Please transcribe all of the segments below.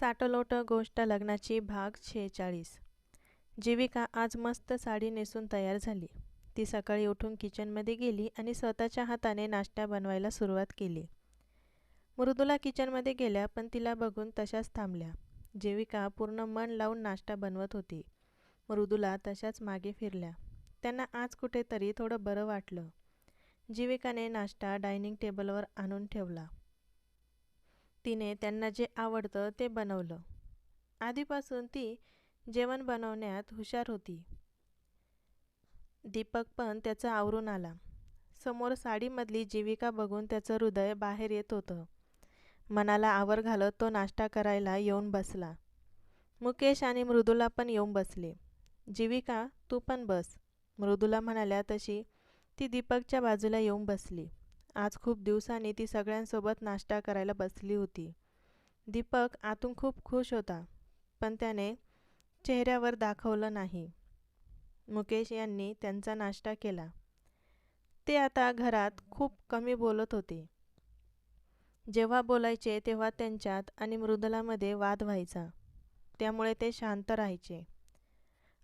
साटलोट गोष्ट लग्नाची भाग शेहेचाळीस जीविका आज मस्त साडी नेसून तयार झाली. ती सकाळी उठून किचनमध्ये गेली आणि स्वतःच्या हाताने नाश्ता बनवायला सुरुवात केली. मृदुला किचनमध्ये गेल्या पण तिला बघून तशाच थांबल्या. जीविका पूर्ण मन लावून नाश्ता बनवत होती. मृदुला तशाच मागे फिरल्या. त्यांना आज कुठेतरी थोडं बरं वाटलं. जीविकाने नाश्ता डायनिंग टेबलवर आणून ठेवला. तिने त्यांना जे आवडतं ते बनवलं. आधीपासून ती जेवण बनवण्यात हुशार होती. दीपक पण त्याचं आवरून आला. समोर साडीमधली जीविका बघून त्याचं हृदय बाहेर येत होतं. मनाला आवर घालत तो नाश्ता करायला येऊन बसला. मुकेश आणि मृदुला पण येऊन बसले. जीविका तू पण बस. मृदुला म्हणाल्या तशी ती दीपकच्या बाजूला येऊन बसली. आज खूप दिवसांनी ती सगळ्यांसोबत नाश्ता करायला बसली होती. दीपक आतून खूप खुश होता पण त्याने चेहऱ्यावर दाखवलं नाही. मुकेश यांनी त्यांचा नाश्ता केला. ते आता घरात खूप कमी बोलत होते. जेव्हा बोलायचे तेव्हा त्यांच्यात आणि मृदुलामध्ये वाद व्हायचा. त्यामुळे ते शांत राहायचे.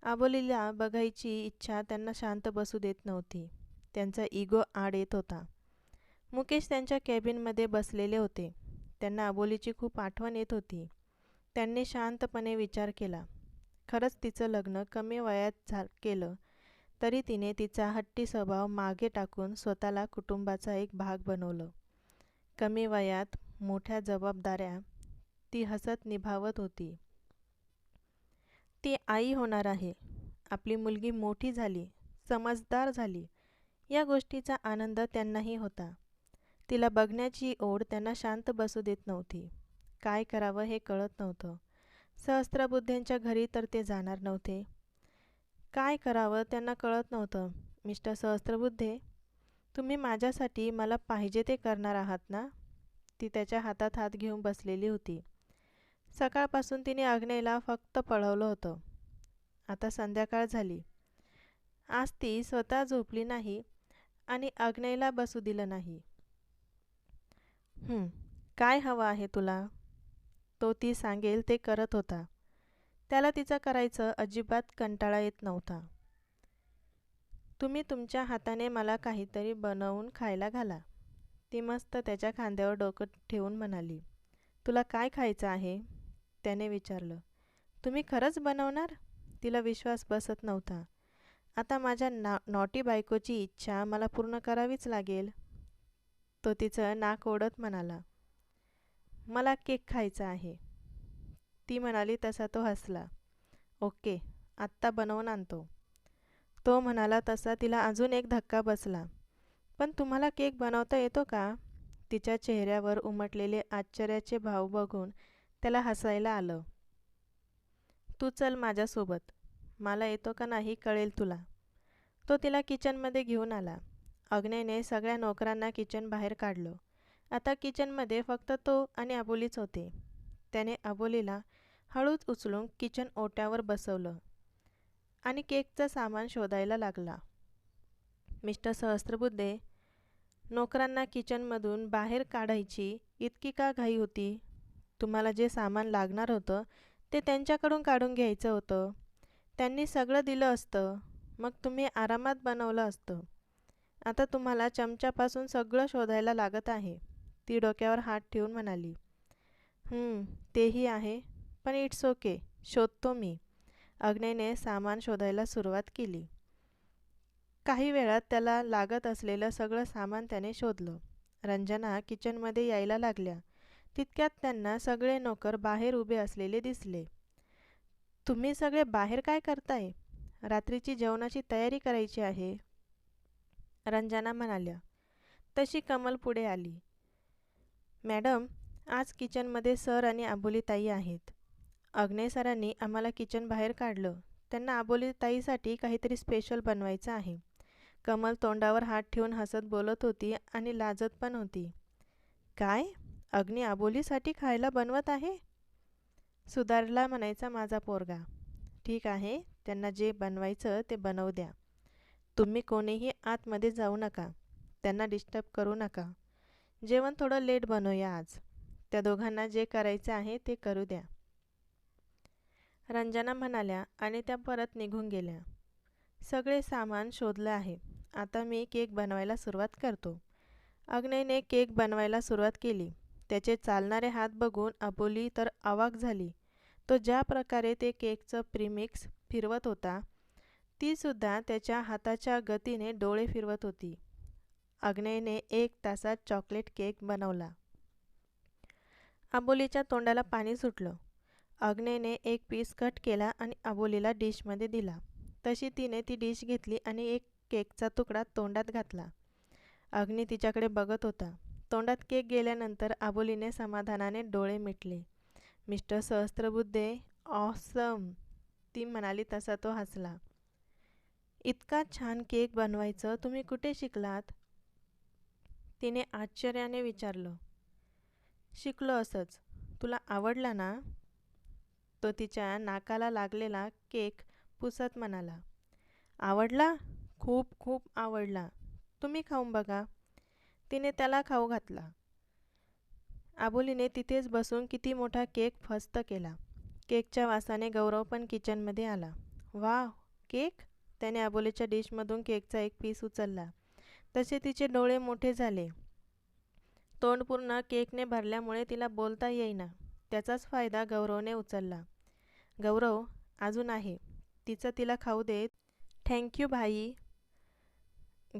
आबोलीला बघायची इच्छा त्यांना शांत बसू देत नव्हती. त्यांचा इगो आड येत होता. मुकेश त्यांच्या कॅबिनमध्ये बसलेले होते. त्यांना अबोलीची खूप आठवण येत होती. त्यांनी शांतपणे विचार केला. खरंच तिचं लग्न कमी वयात झा केलं. तरी तिने तिचा हट्टी स्वभाव मागे टाकून स्वतःला कुटुंबाचा एक भाग बनवलं. कमी वयात मोठ्या जबाबदाऱ्या ती हसत निभावत होती. ती आई होणार आहे. आपली मुलगी मोठी झाली समजदार झाली. या गोष्टीचा आनंद त्यांनाही होता. तिला बघण्याची ओढ त्यांना शांत बसू देत नव्हती. काय करावं हे कळत नव्हतं. सहस्त्रबुद्धेंच्या घरी तर ते जाणार नव्हते. काय करावं त्यांना कळत नव्हतं. मिस्टर सहस्त्रबुद्धे तुम्ही माझ्यासाठी मला पाहिजे ते करणार आहात ना? ती त्याच्या हातात हात घेऊन बसलेली होती. सकाळपासून तिने अग्नेला फक्त पळवलं होतं. आता संध्याकाळ झाली. आज ती स्वतः झोपली नाही आणि अग्नेला बसू दिलं नाही. काय हवं आहे तुला? तो ती सांगेल ते करत होता. त्याला तिचं करायचं अजिबात कंटाळा येत नव्हता. तुम्ही तुमच्या हाताने मला काहीतरी बनवून खायला घाला. ती मस्त त्याच्या खांद्यावर डोकं ठेवून म्हणाली. तुला काय खायचं आहे? त्याने विचारलं. तुम्ही खरंच बनवणार? तिला विश्वास बसत नव्हता. आता माझ्या ना नॉटी बायकोची इच्छा मला पूर्ण करावीच लागेल. तो तिचं नाक ओढत म्हणाला मला केक खायचा आहे. ती म्हणाली तसा तो हसला. ओके आत्ता बनवून आणतो. तो म्हणाला तसा तिला अजून एक धक्का बसला. पण तुम्हाला केक बनवता येतो का? तिच्या चेहऱ्यावर उमटलेले आश्चर्याचे भाव बघून त्याला हसायला आलं. तू चल माझ्यासोबत मला येतो का नाही कळेल तुला. तो तिला किचनमध्ये घेऊन आला. अग्नेने सगळ्या नोकरांना किचन बाहेर काढलं. आता किचनमध्ये फक्त तो आणि अबोलीच होते. त्याने अबोलीला हळूच उचलून किचन ओट्यावर बसवलं आणि केकचं सामान शोधायला लागला. मिस्टर सहस्त्रबुद्धे नोकरांना किचनमधून बाहेर काढायची इतकी का घाई होती? तुम्हाला जे सामान लागणार होतं ते त्यांच्याकडून काढून घ्यायचं होतं. त्यांनी सगळं दिलं असतं. मग तुम्ही आरामात बनवलं असतं. आता तुम्हाला चमच्यापासून सगळं शोधायला लागत आहे. ती डोक्यावर हात ठेवून म्हणाली. तेही आहे पण इट्स ओके शोधतो मी. अग्नेने सामान शोधायला सुरुवात केली. काही वेळात त्याला लागत असलेलं सगळं सामान त्याने शोधलं. रंजना किचनमध्ये यायला लागल्या. तितक्यात त्यांना सगळे नोकर बाहेर उभे असलेले दिसले. तुम्ही सगळे बाहेर काय करताय? रात्रीची जेवणाची तयारी करायची आहे? रंजना म्हणाल्या. तशी कमल पुढे आली. मॅडम आज किचनमध्ये सर आणि आबोलीताई आहेत. अग्ने सरांनी आम्हाला किचन बाहेर काढलं. त्यांना आबोलीताईसाठी काहीतरी स्पेशल बनवायचं आहे. कमल तोंडावर हात ठेवून हसत बोलत होती आणि लाजत पण होती. काय? अग्नी आबोलीसाठी खायला बनवत आहे? सुधारला म्हणायचा माझा पोरगा. ठीक आहे त्यांना जे बनवायचं ते बनवू द्या. तुम्ही कोणीही आतमध्ये जाऊ नका. त्यांना डिस्टर्ब करू नका. जेवण थोडं लेट बनवूया आज. त्या दोघांना जे करायचं आहे ते करू द्या. रंजना म्हणाल्या आणि त्या परत निघून गेल्या. सगळे सामान शोधलं आहे. आता मी केक बनवायला सुरुवात करतो. अग्नयने केक बनवायला सुरुवात केली. त्याचे चालणारे हात बघून अबोली तर अवाक झाली. तो ज्या प्रकारे ते केकचं प्रीमिक्स फिरवत होता तीसुद्धा त्याच्या हाताच्या गतीने डोळे फिरवत होती. अग्नेयने एक तासात चॉकलेट केक बनवला. अबोलीच्या तोंडाला पाणी सुटलं. अग्नेने एक पीस कट केला आणि अबोलीला डिशमध्ये दिला. तशी तिने ती डिश घेतली आणि एक केकचा तुकडा तोंडात घातला. अग्नी तिच्याकडे बघत होता. तोंडात केक गेल्यानंतर आबोलीने समाधानाने डोळे मिटले. Mister Sahasrabuddhe awesome! ती म्हणाली तसा तो हसला. इतका छान केक बनवायचं तुम्ही कुठे शिकलात? तिने आश्चर्याने विचारलं. शिकलो असंच. तुला आवडला ना? तो तिच्या नाकाला लागलेला केक पुसत म्हणाला. आवडला? खूप खूप आवडला. तुम्ही खाऊन बघा. तिने त्याला खाऊ घातला. आबोलीने तिथेच बसून किती मोठा केक फस्त केला. केकच्या वासाने गौरव पण किचनमध्ये आला. वा केक? त्याने आबोलेच्या डिशमधून केकचा एक पीस उचलला. तसे तिचे डोळे मोठे झाले. तोंड पूर्ण केकने भरल्यामुळे तिला बोलता येईना. त्याचाच फायदा गौरवने उचलला. गौरव अजून आहे. तिचं तिला खाऊ देत थँक्यू भाई.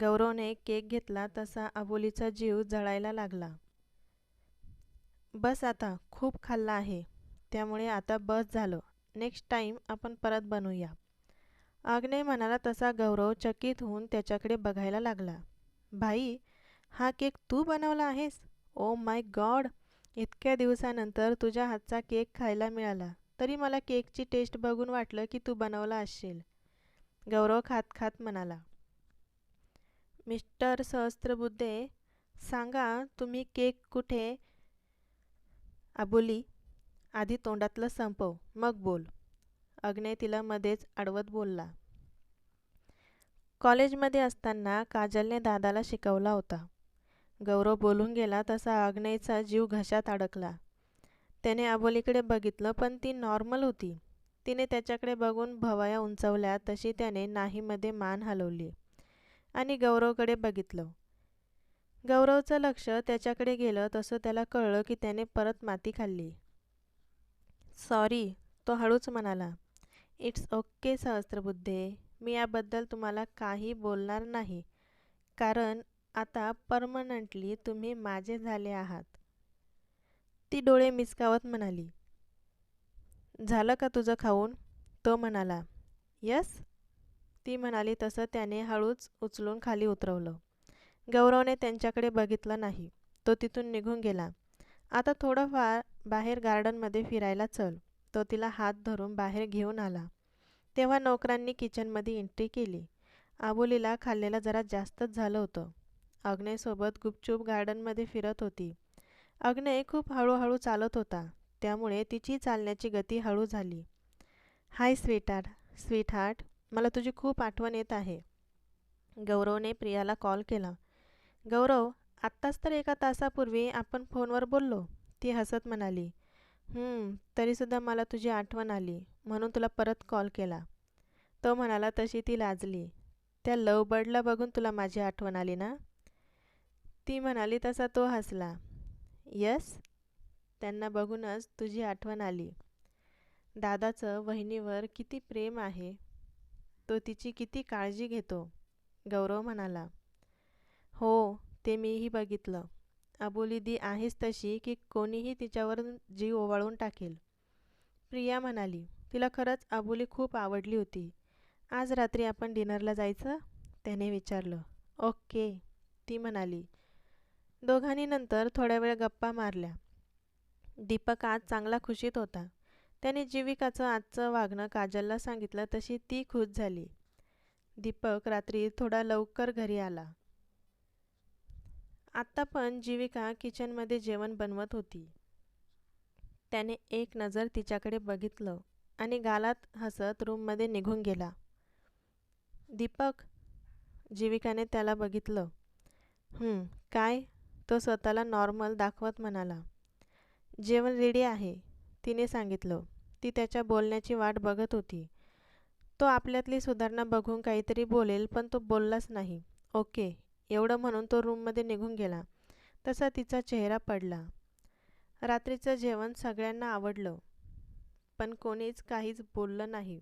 गौरवने केक घेतला तसा अबोलीचा जीव जळायला लागला. बस आता खूप खाल्ला आहे. त्यामुळे आता बस झालं. नेक्स्ट टाईम आपण परत बनवूया आग्नेय म्हणाला तसा गौरव चकित होऊन त्याच्याकडे बघायला लागला. भाई हा केक तू बनवला आहेस? ओ माय गॉड इतक्या दिवसानंतर तुझ्या हातचा केक खायला मिळाला. तरी मला केकची टेस्ट बघून वाटलं की तू बनवला असशील. गौरव खात खात म्हणाला. मिस्टर सहस्त्रबुद्धे सांगा तुम्ही केक कुठे? आबोली आधी तोंडातलं संपव मग बोल. अग्ने तिला मध्येच अडवत बोलला. कॉलेजमध्ये असताना काजलने दादाला शिकवला होता. गौरव बोलून गेला तसा अग्नेचा जीव घशात अडकला. त्याने अबोलीकडे बघितलं पण ती नॉर्मल होती. तिने त्याच्याकडे बघून भवया उंचवल्या तशी त्याने नाहीमध्ये मान हलवली आणि गौरवकडे बघितलं. गौरवचं लक्ष त्याच्याकडे गेलं तसं त्याला कळलं की त्याने परत माती खाल्ली. सॉरी तो हळूच म्हणाला. इट्स ओके सहस्त्रबुद्धे मी याबद्दल तुम्हाला काही बोलणार नाही. कारण आता परमनंटली तुम्ही माझे झाले आहात. ती डोळे मिसकावत म्हणाली. झालं का तुझं खाऊन? तो म्हणाला. यस. ती म्हणाली तसं त्याने हळूच उचलून खाली उतरवलं. गौरवने त्यांच्याकडे बघितलं नाही. तो तिथून निघून गेला. आता थोडंफार बाहेर गार्डनमध्ये फिरायला चल. तो तिला हात धरून बाहेर घेऊन आला. तेव्हा नोकरांनी किचनमध्ये एंट्री केली. आबोलीला खाल्लेला जरा जास्तच झालं होतं. अग्नेसोबत गुपचूप गार्डनमध्ये फिरत होती. अग्नेय खूप हळूहळू चालत होता. त्यामुळे तिची चालण्याची गती हळू झाली. हाय स्वीटार्ट स्वीटहार्ट मला तुझी खूप आठवण येत आहे. गौरवने प्रियाला कॉल केला. गौरव आत्ताच तर एका तासापूर्वी आपण फोनवर बोललो ती हसत म्हणाली. तरीसुद्धा मला तुझी आठवण आली. म्हणून तुला परत कॉल केला. तो म्हणाला तशी ती लाजली. त्या लव बर्डला बघून तुला माझी आठवण आली ना? ती म्हणाली तसा तो हसला. यस त्यांना बघूनच तुझी आठवण आली. दादाचं वहिनीवर किती प्रेम आहे. तो तिची किती काळजी घेतो. गौरव म्हणाला. हो ते मीही बघितलं. अबोली आहेस तशी की कोणीही तिच्यावर जीव ओवाळून टाकेल. प्रिया म्हणाली तिला खरंच अबोली खूप आवडली होती. आज रात्री आपण डिनरला जायचं? त्याने विचारलं. ओके. ती म्हणाली. दोघांनी नंतर थोड्या वेळ गप्पा मारल्या. दीपक आज चांगला खुशीत होता. त्याने जीविकाचं आजचं वागणं काजलला सांगितलं तशी ती खुश झाली. दीपक रात्री थोडा लवकर घरी आला. आत्ता पण जीविका किचनमध्ये जेवण बनवत होती. त्याने एक नजर तिच्याकडे बघितलं आणि गालात हसत रूममध्ये निघून गेला. दीपक जीविकाने त्याला बघितलं. काय? तो स्वतःला नॉर्मल दाखवत म्हणाला. जेवण रेडी आहे तिने सांगितलं. ती त्याच्या बोलण्याची वाट बघत होती. तो आपल्यातली सुधारणा बघून काहीतरी बोलेल पण तो बोललाच नाही. ओके. एवढं म्हणून तो रूममध्ये निघून गेला. तसा तिचा चेहरा पडला. रात्रीचं जेवण सगळ्यांना आवडलं पण कोणीच काहीच बोललं नाही.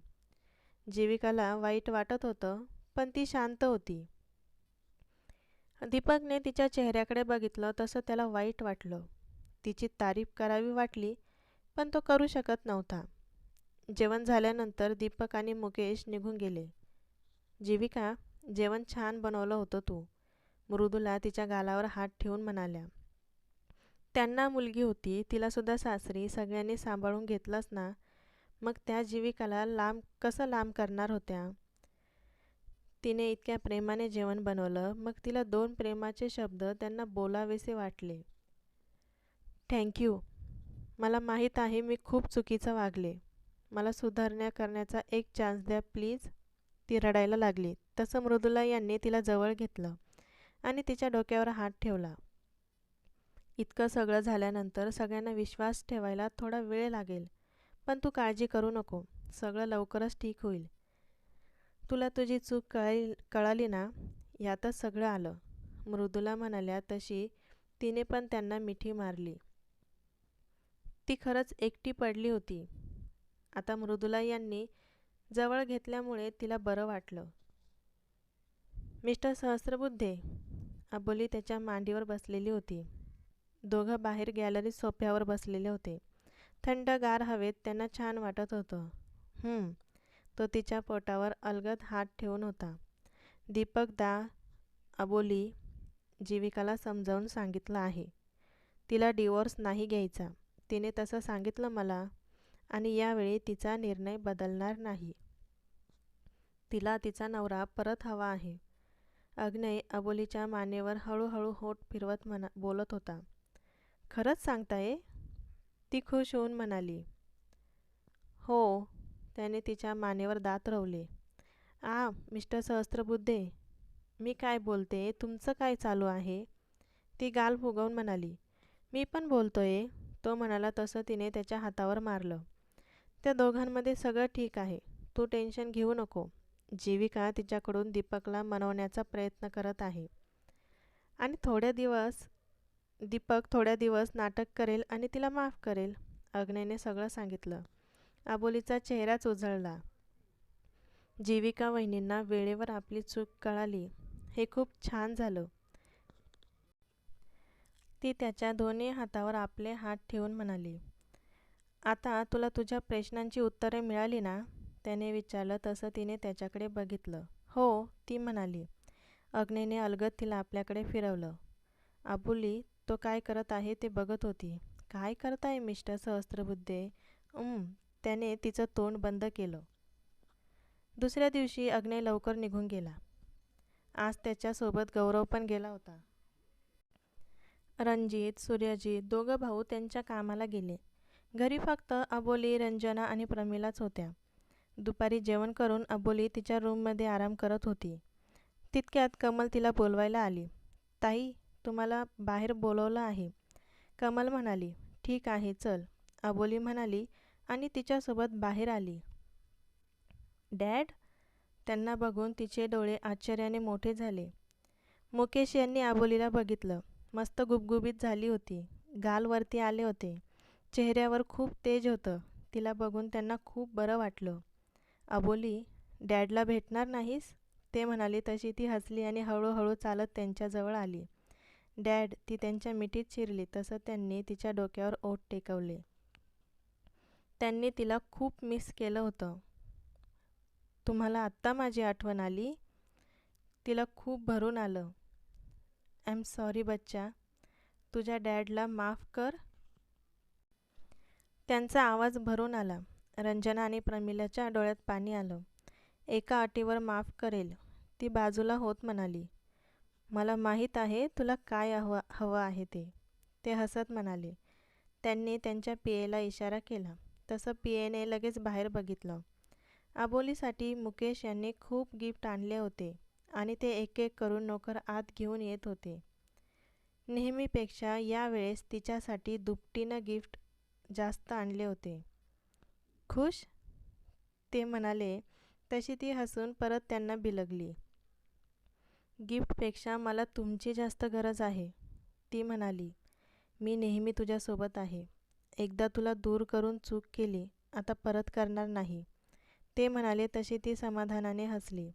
जीविकाला वाईट वाटत होतं पण ती शांत होती. दीपकने तिच्या चेहऱ्याकडे बघितलं तसं त्याला वाईट वाटलं. तिची तारीफ करावी वाटली पण तो करू शकत नव्हता. जेवण झाल्यानंतर दीपक आणि मुकेश निघून गेले. जीविका जेवण छान बनवलं होतं तू. मृदुला तिच्या गालावर हात ठेवून म्हणाल्या त्यांना मुलगी होती तिलासुद्धा सासरी सगळ्यांनी सांभाळून घेतलंच ना? मग त्या जीविकाला लांब कसं लांब करणार होत्या? तिने इतक्या प्रेमाने जेवण बनवलं मग तिला दोन प्रेमाचे शब्द त्यांना बोलावेसे वाटले. थँक्यू मला माहीत आहे मी खूप चुकीचं वागले. मला सुधारण्या करण्याचा एक चान्स द्या प्लीज ती रडायला लागली. तसं मृदुला यांनी तिला जवळ घेतलं. आणि तिच्या डोक्यावर हात ठेवला. इतकं सगळं झाल्यानंतर सगळ्यांना विश्वास ठेवायला थोडा वेळ लागेल. पण तू काळजी करू नको. सगळं लवकरच ठीक होईल. तुला तुझी चूक कळाली कळाली ना? यातच सगळं आलं. मृदुला म्हणाल्या तशी तिने पण त्यांना मिठी मारली. ती खरंच एकटी पडली होती. आता मृदुला यांनी जवळ घेतल्यामुळे तिला बरं वाटलं. मिस्टर सहस्रबुद्धे अबोली त्याच्या मांडीवर बसलेली होती. दोघं बाहेर गॅलरी सोफ्यावर बसलेले होते. थंडगार हवेत त्यांना छान वाटत होतं. तो तिच्या पोटावर अलगद हात ठेवून होता. दीपक दा अबोली जीविकाला समजावून सांगितलं आहे. तिला डिवोर्स नाही घ्यायचा. तिने तसं सांगितलं मला आणि यावेळी तिचा निर्णय बदलणार नाही. तिला तिचा नवरा परत हवा आहे. अग्नय अबोलीच्या मानेवर हळूहळू होठ फिरवत म्हणा बोलत होता. खरंच सांगताय ती खुश होऊन म्हणाली. हो त्याने तिच्या मानेवर दात रवले. आ मिस्टर सहस्त्रबुद्धे मी काय बोलते? तुमचं काय चालू आहे? ती गाल फुगवून म्हणाली. मी पण बोलतोय तो म्हणाला तसं तिने त्याच्या हातावर मारलं. त्या दोघांमध्ये सगळं ठीक आहे. तू टेन्शन घेऊ नको. जीविका तिच्याकडून दीपकला मनवण्याचा प्रयत्न करत आहे. आणि थोड्या दिवस दीपक थोड्या दिवस नाटक करेल आणि तिला माफ करेल अग्नेने सगळं सांगितलं. आबोलीचा चेहराच उजळला. जीविका वहिनींना वेळेवर आपली चूक कळाली. हे खूप छान झालं. ती त्याच्या दोन्ही हातावर आपले हात ठेवून म्हणाली आता तुला तुझ्या प्रश्नांची उत्तरे मिळाली ना? त्याने विचारलं तसं तिने त्याच्याकडे बघितलं. हो ती म्हणाली. अग्नेने अलगद तिला आपल्याकडे फिरवलं. आबुली तो काय करत आहे ते बघत होती. काय करताय मिस्टर सहस्त्रबुद्धे? त्याने तिचं तोंड बंद केलं. दुसऱ्या दिवशी अग्ने लवकर निघून गेला. आज त्याच्यासोबत गौरव पण गेला होता. रणजित सूर्यजित दोघं भाऊ त्यांच्या कामाला गेले. घरी फक्त अबोली रंजना आणि प्रमिलाच होत्या. दुपारी जेवण करून अबोली तिच्या रूममध्ये आराम करत होती. तितक्यात कमल तिला बोलवायला आली. ताई तुम्हाला बाहेर बोलवलं आहे. कमल म्हणाली ठीक आहे चल. अबोली म्हणाली आणि तिच्यासोबत बाहेर आली. डॅड? त्यांना बघून तिचे डोळे आश्चर्याने मोठे झाले. मुकेश यांनी अबोलीला बघितलं. मस्त गुबगुबीत झाली होती. गालवरती आले होते. चेहऱ्यावर खूप तेज होतं. तिला बघून त्यांना खूप बरं वाटलं. अबोली डॅडला भेटणार नाहीस? ते म्हणाले. तशी ती हसली आणि हळूहळू चालत त्यांच्याजवळ आली. डॅड ती त्यांच्या मिठीत शिरली. तसं त्यांनी तिच्या डोक्यावर ओठ टेकवले. त्यांनी तिला खूप मिस केलं होतं. तुम्हाला आत्ता माझी आठवण आली? तिला खूप भरून आलं. आय एम सॉरी बच्चा. तुझ्या डॅडला माफ कर. त्यांचा आवाज भरून आला. रंजना आणि प्रमिलाच्या डोळ्यात पाणी आलं. एका अटीवर माफ करेल. ती बाजूला होत म्हणाली मला माहीत आहे तुला काय हवं हवं आहे ते. ते हसत म्हणाले त्यांनी त्यांच्या पियेला इशारा केला. तसं पियेने लगेच बाहेर बघितलं. आबोलीसाठी मुकेश यांनी खूप गिफ्ट आणले होते आणि ते एक एक करून नोकर आत घेऊन येत होते. नेहमीपेक्षा यावेळेस तिच्यासाठी दुपटीनं गिफ्ट जास्त आणले होते. खुश? ते म्हणाले तशी ती हसून परत त्यांना बिलगली. गिफ्टपेक्षा मला तुमची जास्त गरज आहे. ती म्हणाली मी नेहमी तुझ्यासोबत आहे. एकदा तुला दूर करून चूक केली आता परत करणार नाही. ते म्हणाले तशी ती समाधानाने हसली.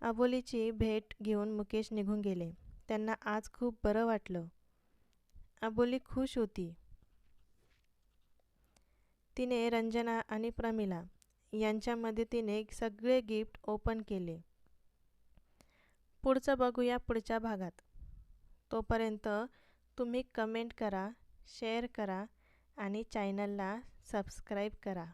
अबोलीची भेट घेऊन मुकेश निघून गेले. त्यांना आज खूप बरं वाटलं. अबोली खुश होती. तिने रंजना आणि प्रमिला यांच्या मदतीने सगळे गिफ्ट ओपन केले. पुढचं बघूया पुढच्या भागात. तोपर्यंत तुम्ही कमेंट करा शेअर करा आणि चॅनलला सबस्क्राईब करा.